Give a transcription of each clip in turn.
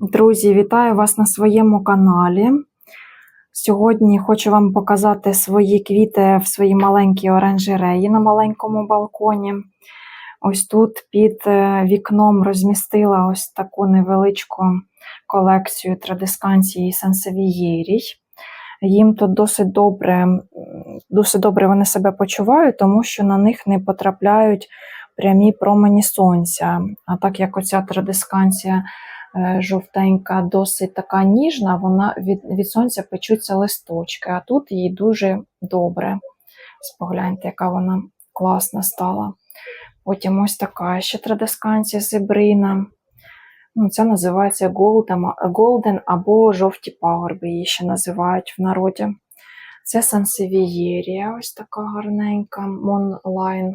Друзі, вітаю вас на своєму каналі. Сьогодні хочу вам показати свої квіти в своїй маленькій оранжереї на маленькому балконі. Ось тут під е, вікном розмістила ось таку невеличку колекцію традисканції сансевієрій. Їм тут досить добре, досить добре вони себе почувають, тому що на них не потрапляють прямі промені сонця. А так як оця традисканція жовтенька, досить така ніжна, вона від, від сонця печуться листочки, а тут їй дуже добре. Спогляньте, яка вона класна стала. Потім ось така ще традисканція зебрина. Ну, це називається Golden, або жовті пагорби, її ще називають в народі. Це сансевієрія, ось така гарненька, Moonline,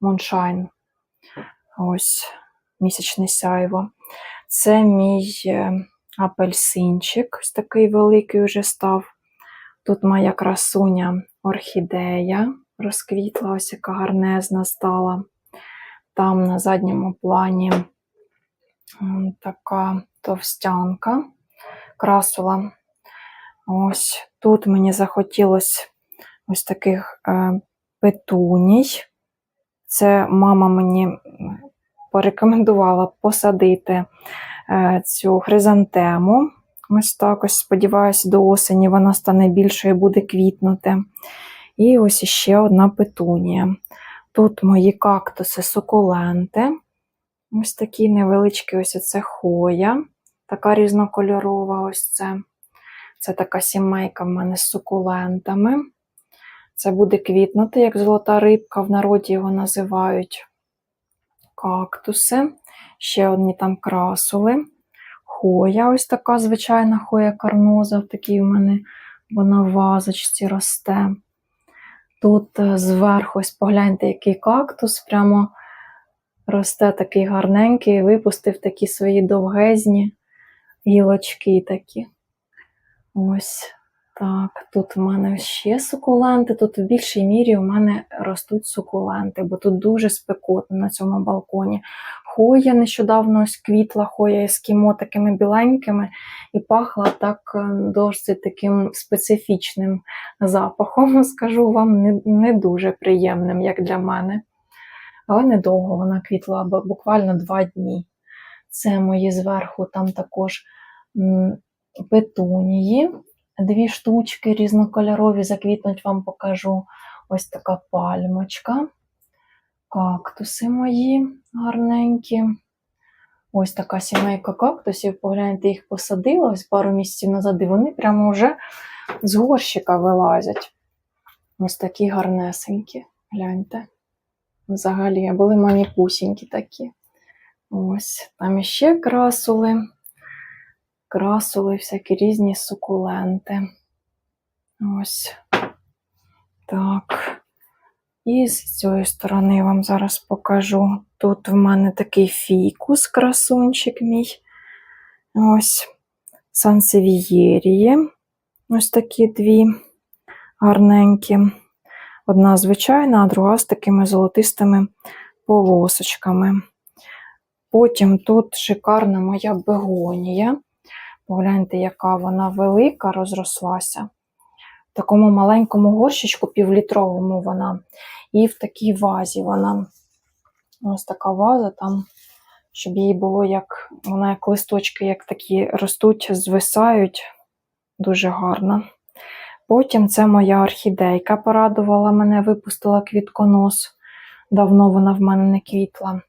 Moonshine. Ось місячне сяйво. Це мій е, апельсинчик, ось такий великий вже став. Тут моя красуня орхідея розквітла, ось яка гарнезна стала. Там на задньому плані така товстянка красула. Ось тут мені захотілося ось таких е, петуній. Це мама мені порекомендувала посадити е, цю хризантему. Ось так ось, сподіваюся, до осені вона стане більшою і буде квітнути. І ось іще одна петунія. Тут мої кактуси сукуленти. Ось такі невеличкі, ось оце хоя, така різнокольорова. Ось це. Це така сімейка в мене з сукулентами. Це буде квітнути, як золота рибка, в народі його називають кактуси. Ще одні там красули. Хоя, ось така звичайна хоя карноза, в такій в мене вона в вазочці росте. Тут е, зверху, ось погляньте, який кактус, прямо росте такий гарненький, випустив такі свої довгезні гілочки такі. Ось так. Тут в мене ще сукуленти. Тут в більшій мірі у мене ростуть сукуленти, бо тут дуже спекотно на цьому балконі. Хоя нещодавно ось квітла, хоя ескімо такими біленькими і пахла так е, досить таким специфічним запахом, скажу вам, не, не дуже приємним, як для мене. Але недовго вона квітла, буквально два дні. Це мої зверху там також петунії, дві штучки різнокольорові, заквітнуть вам покажу. Ось така пальмочка, кактуси мої гарненькі. Ось така сімейка кактусів. Погляньте, їх посадила ось пару місяців назад, і вони прямо вже з горщика вилазять. Ось такі гарнесенькі. Гляньте. Взагалі, були манікусінькі такі. Ось, там іще красули. Красули всякі різні сукуленти. Ось. Так. І з цієї сторони я вам зараз покажу. Тут в мене такий фікус, красунчик мій. Ось. Сансевієрії. Ось такі дві гарненькі. Одна звичайна, а друга з такими золотистими полосочками. Потім тут шикарна моя бегонія. Погляньте, яка вона велика розрослася. В такому маленькому горщичку, півлітровому вона. І в такій вазі вона. Ось така ваза там, щоб їй було як вона як листочки, як такі ростуть, звисають. Дуже гарно. Потім це моя орхідейка порадувала мене, випустила квітконос. Давно вона в мене не квітла.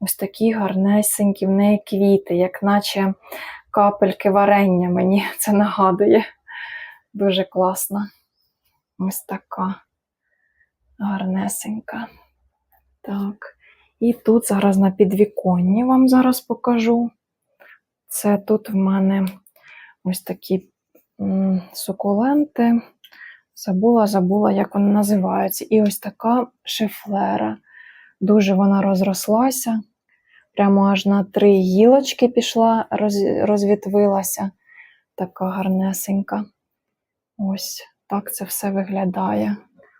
Ось такі гарнесенькі в неї квіти, як наче капельки варення мені це нагадує. Дуже класно. Ось така гарнесенька. Так. І тут зараз на підвіконні вам зараз покажу. Це тут в мене ось такі сукуленти. Забула, забула, як вони називаються. І ось така шифлера. Дуже вона розрослася. Прямо аж на три гілочки пішла, роз- розвітвилася. Така гарнесенька. Ось так це все виглядає.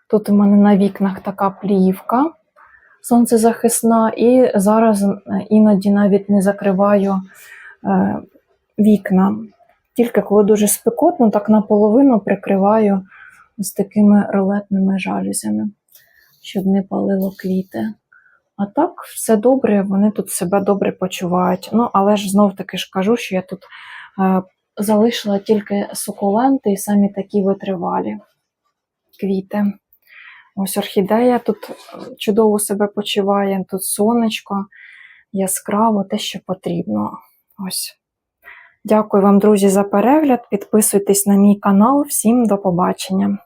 Тут у мене на вікнах така плівка сонцезахисна, і зараз іноді навіть не закриваю е, вікна. Тільки коли дуже спекотно, так наполовину прикриваю ось такими ролетними жалюзями, щоб не палило квіти. А так, все добре, вони тут себе добре почувають. Ну, але ж знов таки ж кажу, що я тут е, залишила тільки сукуленти і самі такі витривалі квіти. Ось орхідея тут е, чудово себе почуває, тут сонечко, яскраво, те, що потрібно. Ось. Дякую вам, друзі, за перегляд. Підписуйтесь на мій канал. Всім до побачення.